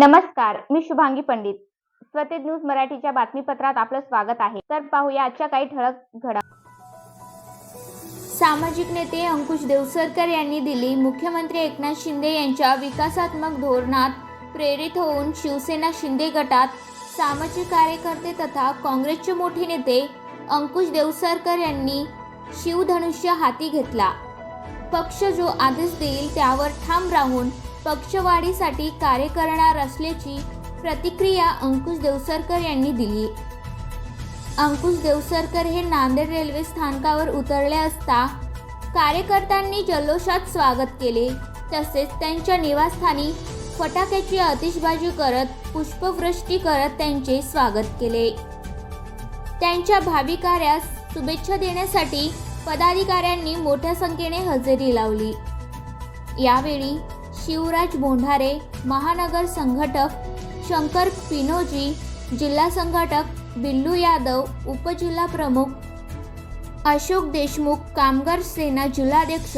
नमस्कार मी शुभांगी पंडित. स्वतेज न्यूज मराठीच्या बातमीपत्रात आपलं स्वागत आहे. तर पाहूया आजच्या काही ठळक घडा सामाजिक नेते अंकुश देवसरकर यांनी दिली मुख्यमंत्री एकनाथ शिंदे यांच्या विकासात्मक धोरणात प्रेरित होऊन शिवसेना शिंदे गटात सामाजिक कार्यकर्ते तथा काँग्रेसचे मोठे नेते अंकुश देवसरकर यांनी शिवधनुष्य हाती घेतला. पक्ष जो आदेश देईल त्यावर ठाम राहून पक्षवाढीसाठी कार्य करणार असल्याची प्रतिक्रिया अंकुश देवसरकर यांनी दिली. अंकुश देवसरकर हे नांदेड रेल्वे स्थानकावर उतरले असता कार्यकर्त्यांनी जल्लोषात स्वागत केले. तसेच त्यांच्या निवासस्थानी फटाक्याची आतिषबाजी करत पुष्पवृष्टी करत त्यांचे स्वागत केले. त्यांच्या भावी कार्यास शुभेच्छा देण्यासाठी पदाधिकाऱ्यांनी मोठ्या संख्येने हजेरी लावली. यावेळी शिवराज बोंढारे महानगर संघटक शंकर पिनोजी जिल्हा संघटक बिल्लू यादव उपजिल्हा प्रमुख अशोक देशमुख कामगार सेना जिल्हाध्यक्ष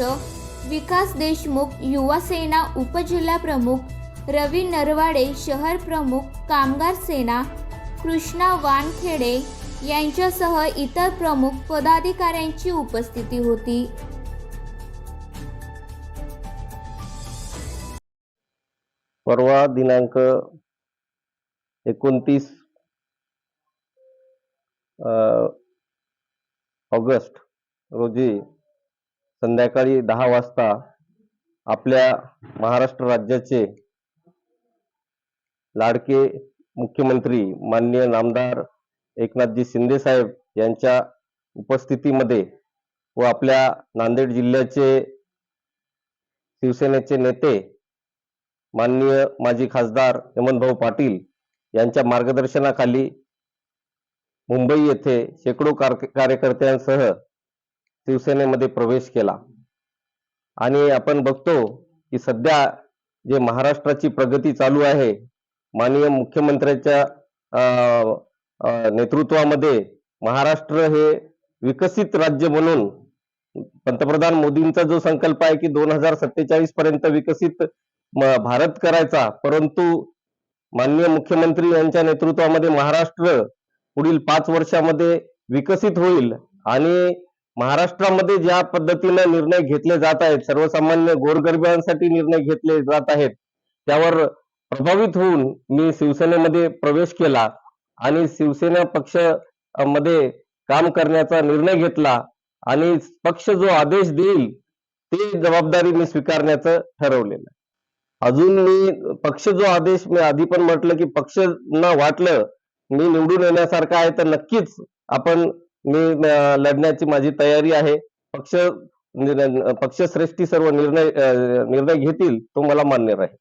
विकास देशमुख युवा सेना उपजिल्हा प्रमुख रवी नरवाडे शहर प्रमुख कामगार सेना कृष्णा वानखेडे यांच्यासह इतर प्रमुख पदाधिकाऱ्यांची उपस्थिती होती. परवा दिनांक एकोणतीस ऑगस्ट रोजी संध्याकाळी दहा वाजता आपल्या महाराष्ट्र राज्याचे लाडके मुख्यमंत्री माननीय नामदार एकनाथजी शिंदे साहेब यांच्या उपस्थितीमध्ये व आपल्या नांदेड जिल्ह्याचे शिवसेनेचे नेते माननीय माजी खासदार हेमंतभाऊ पाटील यांच्या मार्गदर्शनाखाली मुंबई येथे शेकडो कार्यकर्त्यांसह शिवसेनेमध्ये प्रवेश केला. आणि आपण बघतो की सध्या जे महाराष्ट्राची प्रगती चालू आहे माननीय मुख्यमंत्र्यांच्या अं, नेतृत्वामध्ये महाराष्ट्र हे विकसित राज्य म्हणून पंतप्रधान मोदींचा जो संकल्प आहे की दोन हजार सत्तेचाळीस पर्यंत विकसित भारत करायचा परंतु माननीय मुख्यमंत्री यांच्या नेतृत्वामध्ये महाराष्ट्र पुढील पाच वर्षामध्ये विकसित होईल आणि महाराष्ट्रामध्ये ज्या पद्धतीने निर्णय घेतले जात आहेत सर्वसामान्य गोरगरिबांसाठी निर्णय घेतले जात आहेत त्यावर प्रभावित होऊन मी शिवसेनेमध्ये प्रवेश केला आणि शिवसेना पक्षमध्ये काम करण्याचा निर्णय घेतला आणि पक्ष जो आदेश देईल ते जबाबदारी मी स्वीकारण्याचं ठरवलेलं आहे. अजून मी पक्ष जो आदेश मी आधी पण म्हटलं की पक्ष न वाटलं मी निवडून येण्यासारखं आहे तर नक्कीच आपण मी लढण्याची माझी तयारी आहे. पक्ष म्हणजे, पक्षश्रेष्ठी सर्व निर्णय निर्णय घेतील तो मला मान्य राहील.